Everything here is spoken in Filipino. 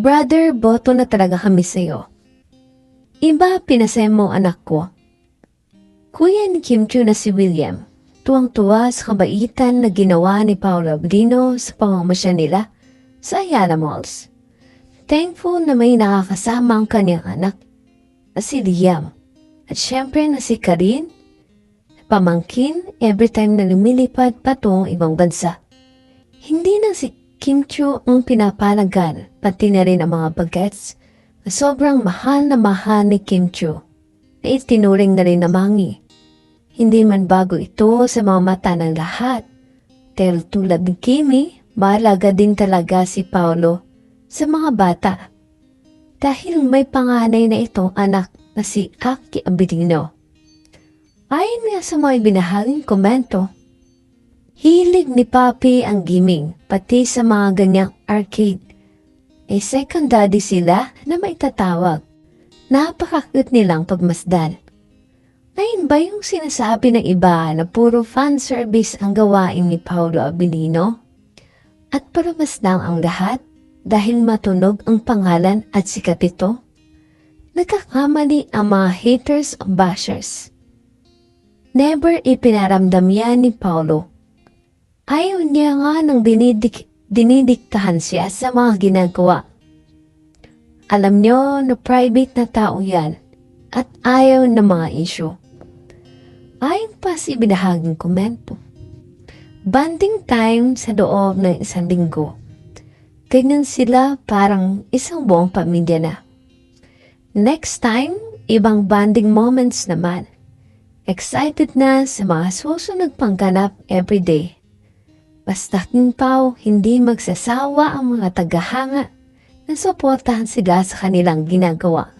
Brother, boto na talaga kami sa'yo. Iba pinasaya mo anak ko. Kuya ni Kim Chu na si William, tuwang-tuwa sa kabaitan na ginawa ni Paolo Abdino sa pamamasya nila sa Ayala Malls. Thankful na may nakakasama ang kanyang anak na si Liam. At syempre na si Karin, pamangkin every time na lumilipad patungong ibang bansa. Hindi na si Kim Chu ang pinapalagan, pati na rin ang mga bagets na sobrang mahal na mahal ni Kim Chu na itinuring na rin na mangi. Hindi man bago ito sa mga mata ng lahat. Pero tulad ni Kimi, mahalaga din talaga si Paolo sa mga bata. Dahil may panganay na itong anak na si Aki Abilino. Ayon nga sa mga ibinahaging komento, hilig ni Papi ang gaming pati sa mga ganyang arcade. E second daddy sila na may tatawag. Napakakit nilang pagmasdan. Ayun ba yung sinasabi ng iba na puro fan service ang gawain ni Paolo Abilino? At para masdang ang lahat dahil matunog ang pangalan at sikat ito? Nagkakamali ang mga haters o bashers. Never ipinaramdam yan ni Paolo. Ayaw niya nga nang dinidik dinidiktahan siya sa mga ginagawa. Alam niyo na private na tao yan at ayaw na mga issue. Ayon pa si binahaging komento. Banding time sa loob ng isang linggo. Ganyan sila parang isang buong pamilya na. Next time, ibang banding moments naman. Excited na sa mga susunod pang ganap everyday. Basta King Pao, hindi magsasawa ang mga tagahanga na suportahan sila sa kanilang ginagawa.